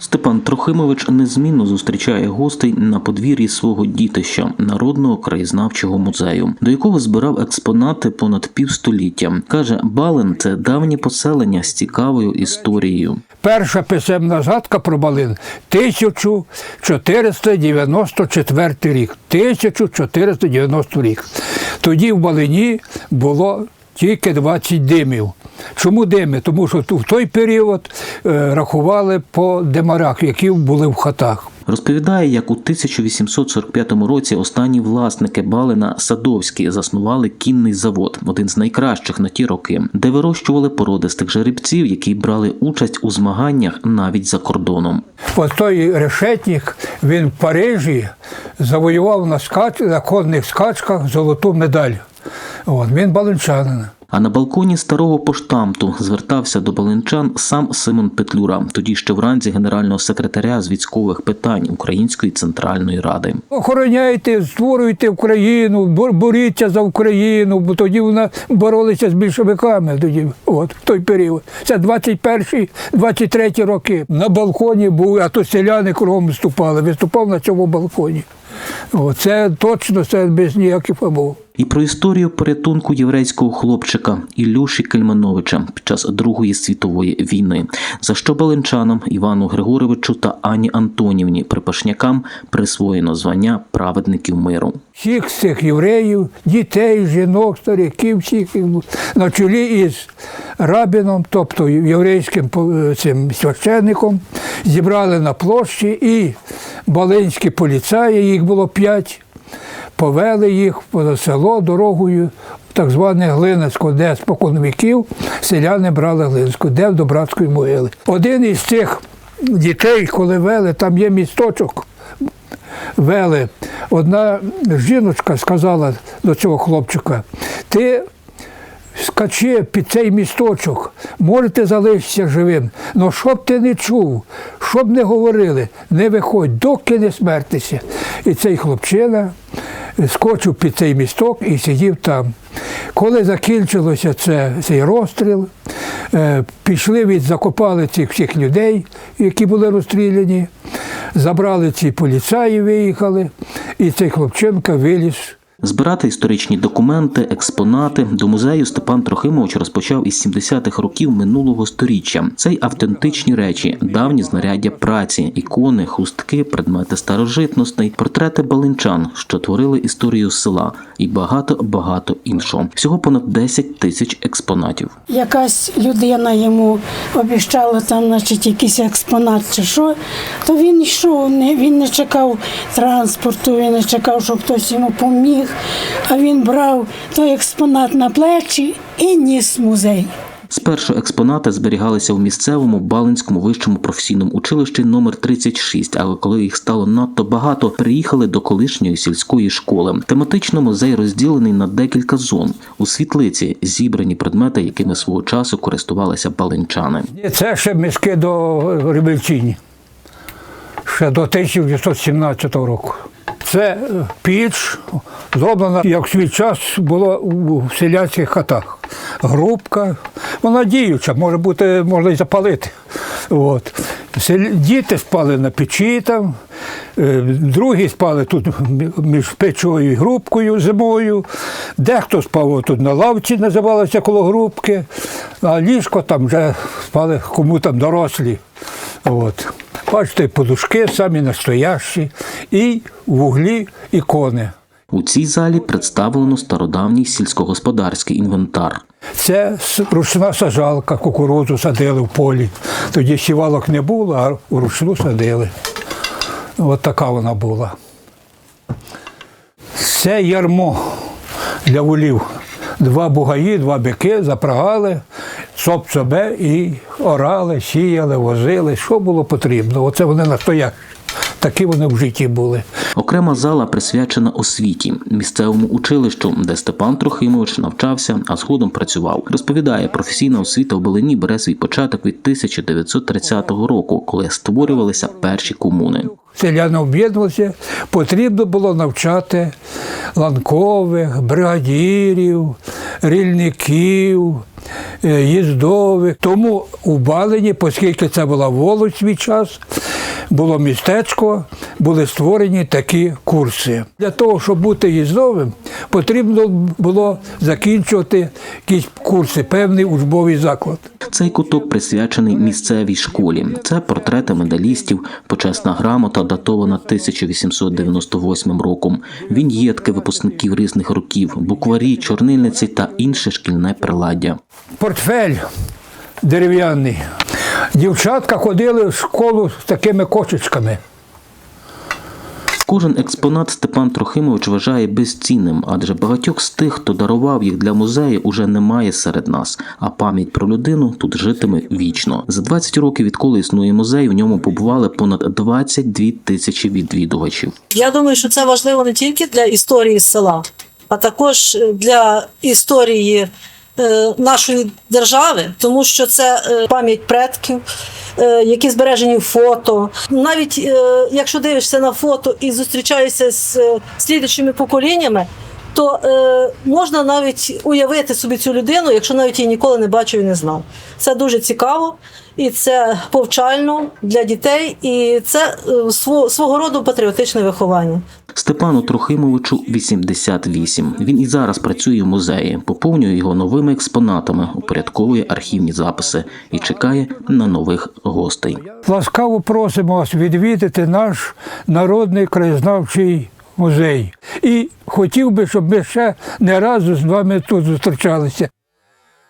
Степан Трохимович незмінно зустрічає гостей на подвір'ї свого дітища народного краєзнавчого музею, до якого збирав експонати понад півстоліття. каже, Балин це давнє поселення з цікавою історією. Перша писемна згадка про Балин 1494 рік. 1490 рік. Тоді в Балині було тільки 20 димів. Чому дими? Тому що в той період е, рахували по демарах, які були в хатах. Розповідає, як у 1845 році останні власники Балина Садовські заснували кінний завод, один з найкращих на ті роки, де вирощували породистих жеребців, які брали участь у змаганнях навіть за кордоном. Ось той решетник, він в Парижі завоював на, скач... на конних скачках золоту медаль. От, він балинчанин. А на балконі старого поштамту звертався до балинчан сам Симон Петлюра, тоді ще в ранзі генерального секретаря з військових питань Української центральної ради. Охороняйте, створюйте Україну, бор- боріться за Україну, бо тоді вона боролися з більшовиками. Тоді, от, в той період. Це 21 23 роки. На балконі був, а то селяни кругом виступали. Виступав на цьому балконі. Це точно це без ніяких фабов. І про історію порятунку єврейського хлопчика Ілюші Кельмановича під час Другої світової війни, за що балинчанам Івану Григоровичу та Ані Антонівні Припашнякам присвоєно звання праведників миру. Всіх цих євреїв, дітей, жінок, стариків, всіх на чолі із рабіном, тобто єврейським по- цим священником, зібрали на площі і балинські поліцаї, їх було п'ять, повели їх по село дорогою, так зване Глинецько, де спокон віків селяни брали Глинську, де до братської могили. Один із цих дітей, коли вели, там є місточок вели. Одна жіночка сказала до цього хлопчика: ти скачи під цей місточок, можете залишитися живим. але щоб ти не чув, щоб не говорили, не виходь, доки не смертися. І цей хлопчина скочив під цей місток і сидів там. Коли закінчилося це, цей розстріл, е, пішли від закопали цих всіх людей, які були розстріляні, забрали ці поліцаї, виїхали, і цей хлопчинка виліз. Збирати історичні документи, експонати до музею Степан Трохимович розпочав із 70-х років минулого сторіччя. Це й автентичні речі, давні знаряддя праці, ікони, хустки, предмети старожитностей, портрети балинчан, що творили історію села, і багато багато іншого. Всього понад 10 тисяч експонатів. якась людина йому обіщала там, значить, якийсь експонат чи що, то він йшов, не, він не чекав транспорту, він не чекав, щоб хтось йому поміг. А він брав той експонат на плечі і ніс в музей. Спершу експонати зберігалися у місцевому Балинському вищому професійному училищі номер 36, але коли їх стало надто багато, переїхали до колишньої сільської школи. Тематично музей розділений на декілька зон. У світлиці зібрані предмети, якими свого часу користувалися балинчани. Це ще мішки до революційні, ще до 1917 року. Це піч зроблена, як в свій час було у селянських хатах. Грубка, вона діюча, може бути, можна і запалити. От. Діти спали на печі там, е, другі спали тут між печою і грубкою зимою. Дехто спав тут на лавці, називалося коло грубки, а ліжко там вже спали кому там дорослі. От. Бачите, подушки самі настоящі, і в вуглі ікони. У цій залі представлено стародавній сільськогосподарський інвентар. Це ручна сажалка, кукурудзу садили в полі. Тоді сівалок не було, а вручну садили. От така вона була. Це ярмо для волів. Два бугаї, два бики запрагали, соп себе і орали, сіяли, возили. Що було потрібно? Оце вони настоящі. Такі вони в житті були. Окрема зала присвячена освіті, місцевому училищу, де Степан Трохимович навчався, а згодом працював. Розповідає, професійна освіта в Белині бере свій початок від 1930 року, коли створювалися перші комуни. селяни об'єднувалися, потрібно було навчати ланкових, бригадірів, рільників, е, їздових. Тому у Балині, оскільки це була волость свій час, було містечко, були створені такі курси. Для того, щоб бути їздовим, потрібно було закінчувати якісь курси, певний учбовий заклад. Цей куток присвячений місцевій школі. Це портрети медалістів, почесна грамота, датована 1898 роком, віньєтки випускників різних років, букварі, чорнильниці та інше шкільне приладдя. Портфель дерев'яний. Дівчатка ходили в школу з такими кошечками. Кожен експонат Степан Трохимович вважає безцінним, адже багатьох з тих, хто дарував їх для музею, уже немає серед нас, а пам'ять про людину тут житиме вічно. За 20 років, відколи існує музей, в ньому побували понад 22 тисячі відвідувачів. Я думаю, що це важливо не тільки для історії села, а також е, для історії нашої держави, тому що це е, пам'ять предків, е, які збережені фото. Навіть е, якщо дивишся на фото і зустрічаєшся з е, слідчими поколіннями. То е, можна навіть уявити собі цю людину, якщо навіть її ніколи не бачив і не знав. Це дуже цікаво, і це повчально для дітей, і це е, свого роду патріотичне виховання. Степану Трохимовичу 88. Він і зараз працює в музеї, поповнює його новими експонатами, упорядковує архівні записи і чекає на нових гостей. Ласкаво просимо вас відвідати наш народний краєзнавчий музей. І хотів би, щоб ми ще не разу з вами тут зустрічалися.